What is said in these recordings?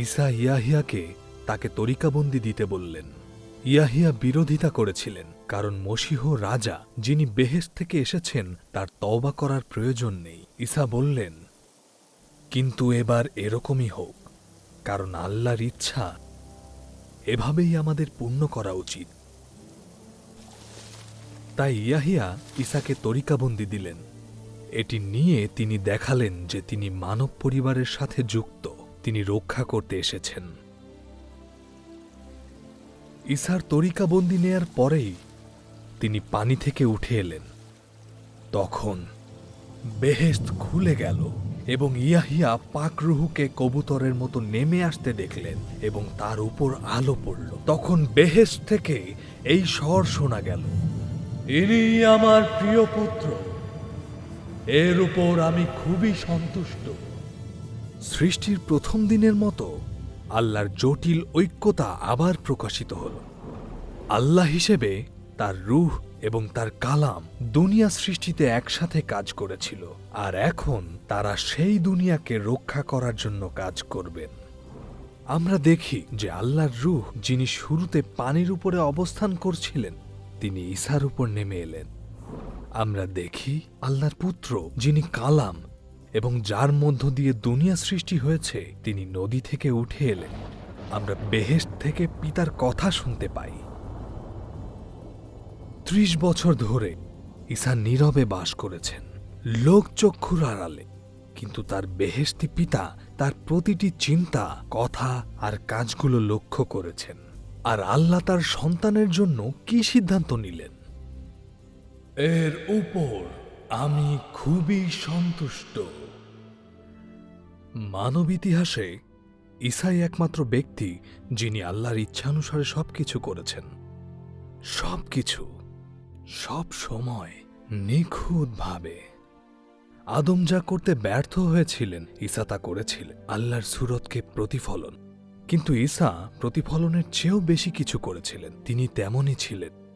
ঈসা ইয়াহিয়াকে তাকে তরিকাবন্দি দিতে বললেন। ইয়াহিয়া বিরোধিতা করেছিলেন, কারণ মসিহ রাজা, যিনি বেহেস থেকে এসেছেন, তার তওবা করার প্রয়োজন নেই। ঈসা বললেন, কিন্তু এবার এরকমই হোক, কারণ আল্লাহর ইচ্ছা এভাবেই আমাদের পূর্ণ করা উচিত। তাই ইয়াহিয়া ঈসাকে তরিকাবন্দি দিলেন। এটি নিয়ে তিনি দেখালেন যে তিনি মানব পরিবারের সাথে যুক্ত। তিনি রক্ষা করতে এসেছেন। ইসার তরিকাবন্দি নেয়ার পরেই তিনি পানি থেকে উঠে এলেন। তখন বেহেস্ত খুলে গেল এবং ইয়াহিয়া পাকরুহুকে কবুতরের মতো নেমে আসতে দেখলেন এবং তার উপর আলো পড়ল। তখন বেহেস্ত থেকে এই স্বর শোনা গেল, ইনি আমার প্রিয় পুত্র, এর উপর আমি খুবই সন্তুষ্ট। সৃষ্টির প্রথম দিনের মতো আল্লাহর জটিল ঐক্যতা আবার প্রকাশিত হল। আল্লাহ হিসেবে তার রূহ এবং তার কালাম দুনিয়া সৃষ্টিতে একসাথে কাজ করেছিল আর এখন তারা সেই দুনিয়াকে রক্ষা করার জন্য কাজ করবেন। আমরা দেখি যে আল্লাহর রুহ যিনি শুরুতে পানির উপরে অবস্থান করছিলেন, তিনি ঈসার উপর নেমে এলেন। আমরা দেখি আল্লাহর পুত্র যিনি কালাম এবং যার মধ্য দিয়ে দুনিয়া সৃষ্টি হয়েছে, তিনি নদী থেকে উঠে এলেন। আমরা বেহেশত থেকে পিতার কথা শুনতে পাই। ত্রিশ বছর ধরে ঈসা নীরবে বাস করেছেন। লোকচক্ষুর আড়ালে। কিন্তু তার বেহেশতি পিতা তার প্রতিটি চিন্তা, কথা আর কাজগুলো লক্ষ্য করেছেন। আর আল্লাহ তার সন্তানের জন্য কি সিদ্ধান্ত নিলেন? এর উপর আমি খুবই সন্তুষ্ট। মানব ইতিহাসে ঈসাই একমাত্র ব্যক্তি যিনি আল্লাহর ইচ্ছানুসারে সবকিছু করেছেন। সবকিছু সব সময় নিখুঁতভাবে। আদম যা করতে ব্যর্থ হয়েছিলেন, ঈসা তা করেছিলেন। আল্লাহর সুরতকে প্রতিফলন। কিন্তু ঈসা প্রতিফলনের চেয়েও বেশি কিছু করেছিলেন। তিনি তেমনই ছিলেন।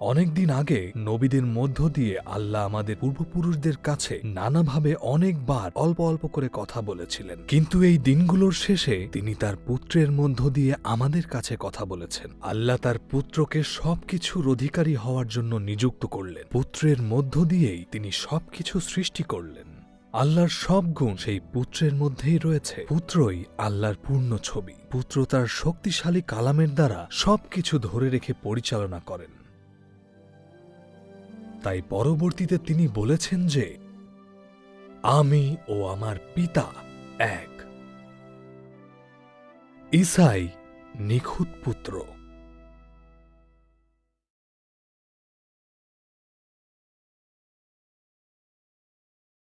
অনেকদিন আগে নবীদের মধ্য দিয়ে আল্লাহ আমাদের পূর্বপুরুষদের কাছে নানাভাবে অনেকবার অল্প অল্প করে কথা বলেছিলেন। কিন্তু এই দিনগুলোর শেষে তিনি তার পুত্রের মধ্য দিয়ে আমাদের কাছে কথা বলেছেন। আল্লাহ তার পুত্রকে সবকিছুর অধিকারী হওয়ার জন্য নিযুক্ত করলেন। পুত্রের মধ্য দিয়েই তিনি সবকিছু সৃষ্টি করলেন। আল্লাহর সব গুণ সেই পুত্রের মধ্যেই রয়েছে। পুত্রই আল্লাহর পূর্ণ ছবি। পুত্র তার শক্তিশালী কালামের দ্বারা সবকিছু ধরে রেখে পরিচালনা করেন। তাই পরবর্তীতে তিনি বলেছেন যে আমি ও আমার পিতা এক। ইসাই নিখুঁত পুত্র।